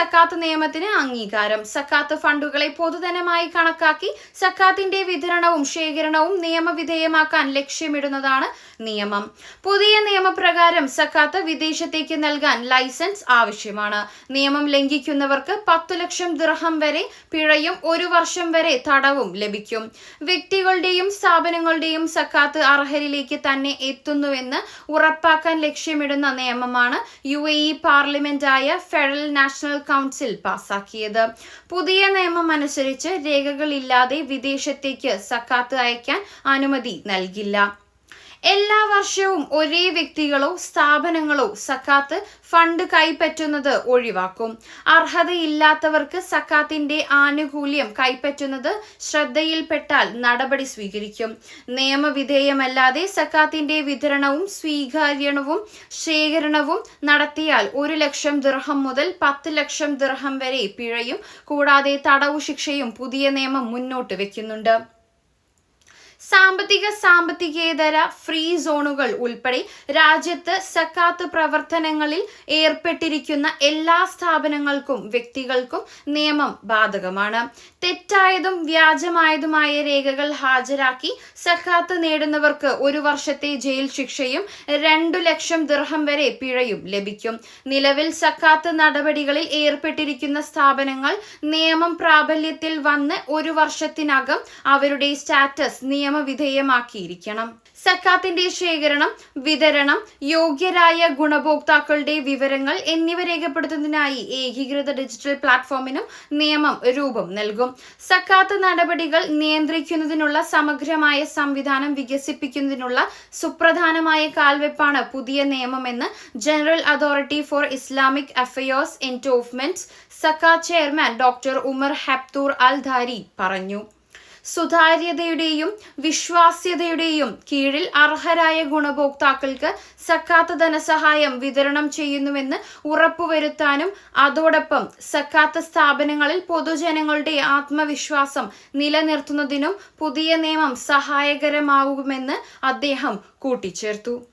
സക്കാത്ത് നിയമത്തിന് അംഗീകാരം. സക്കാത്ത് ഫണ്ടുകളെ പൊതുധനമായി കണക്കാക്കി സക്കാത്തിന്റെ വിതരണവും ശേഖരണവും നിയമവിധേയമാക്കാൻ ലക്ഷ്യമിടുന്നതാണ് നിയമം. പുതിയ നിയമപ്രകാരം സക്കാത്ത് വിദേശത്തേക്ക് നൽകാൻ ലൈസൻസ് ആവശ്യമാണ്. നിയമം ലംഘിക്കുന്നവർക്ക് പത്തു ലക്ഷം ദിർഹം വരെ പിഴയും ഒരു വർഷം വരെ തടവും ലഭിക്കും. വ്യക്തികളുടെയും സ്ഥാപനങ്ങളുടെയും സക്കാത്ത് അർഹരിലേക്ക് തന്നെ എത്തുന്നുവെന്ന് ഉറപ്പാക്കാൻ ലക്ഷ്യമിടുന്ന നിയമമാണ് യു എ ഇ പാർലമെന്റായ ഫെഡറൽ നാഷണൽ കൗൺസിൽ പാസാക്കിയത്. പുതിയ നിയമം അനുസരിച്ച് രേഖകളില്ലാതെ വിദേശത്തേക്ക് സക്കാത്ത് അയക്കാൻ അനുമതി നൽകില്ല. എല്ലാ വർഷവും ഒരേ വ്യക്തികളോ സ്ഥാപനങ്ങളോ സക്കാത്ത് ഫണ്ട് കൈപ്പറ്റുന്നത് ഒഴിവാക്കും. അർഹതയില്ലാത്തവർക്ക് സക്കാത്തിന്റെ ആനുകൂല്യം കൈപ്പറ്റുന്നത് ശ്രദ്ധയിൽപ്പെട്ടാൽ നടപടി സ്വീകരിക്കും. നിയമവിധേയമല്ലാതെ സക്കാത്തിന്റെ വിതരണവും സ്വീകാര്യണവും ശേഖരണവും നടത്തിയാൽ ഒരു ലക്ഷം ദിർഹം മുതൽ പത്ത് ലക്ഷം ദിർഹം വരെ പിഴയും. കൂടാതെ തടവു ശിക്ഷയും പുതിയ നിയമം മുന്നോട്ട് വെക്കുന്നുണ്ട്. സാമ്പത്തിക സാമ്പത്തികേതര ഫ്രീ സോണുകൾ ഉൾപ്പെടെ രാജ്യത്ത് സക്കാത്ത് പ്രവർത്തനങ്ങളിൽ ഏർപ്പെട്ടിരിക്കുന്ന എല്ലാ സ്ഥാപനങ്ങൾക്കും വ്യക്തികൾക്കും നിയമം ബാധകമാണ്. തെറ്റായതും വ്യാജമായതുമായ രേഖകൾ ഹാജരാക്കി സക്കാത്ത് നേടുന്നവർക്ക് ഒരു വർഷത്തെ ജയിൽ ശിക്ഷയും രണ്ടു ലക്ഷം ദിർഹം വരെ പിഴയും ലഭിക്കും. നിലവിൽ സക്കാത്ത് നടപടികളിൽ ഏർപ്പെട്ടിരിക്കുന്ന സ്ഥാപനങ്ങൾ നിയമം പ്രാബല്യത്തിൽ വന്ന് ഒരു വർഷത്തിനകം അവരുടെ സ്റ്റാറ്റസ് നിയമവിധേയമാക്കിയിരിക്കണം. സക്കാത്തിന്റെ ശേഖരണം വിതരണം യോഗ്യരായ ഗുണഭോക്താക്കളുടെ വിവരങ്ങൾ എന്നിവ രേഖപ്പെടുത്തുന്നതിനായി ഏകീകൃത ഡിജിറ്റൽ പ്ലാറ്റ്ഫോമിനും നിയമം രൂപം നൽകും. സക്കാത്ത് നടപടികൾ നിയന്ത്രിക്കുന്നതിനുള്ള സമഗ്രമായ സംവിധാനം വികസിപ്പിക്കുന്നതിനുള്ള സുപ്രധാനമായ കാൽവെപ്പാണ് പുതിയ നിയമമെന്ന് general authority for Islamic affairs endowments സക്കാ chairman doctor Umar ഹെപ്തൂർ Al Dhari പറഞ്ഞു. സുതാര്യതയുടെയും വിശ്വാസ്യതയുടെയും കീഴിൽ അർഹരായ ഗുണഭോക്താക്കൾക്ക് സക്കാത്ത് ധനസഹായം വിതരണം ചെയ്യുന്നുവെന്ന് ഉറപ്പുവരുത്താനും അതോടൊപ്പം സക്കാത്ത് സ്ഥാപനങ്ങളിൽ പൊതുജനങ്ങളുടെ ആത്മവിശ്വാസം നിലനിർത്തുന്നതിനും പുതിയ നിയമം സഹായകരമാകുമെന്ന് അദ്ദേഹം കൂട്ടിച്ചേർത്തു.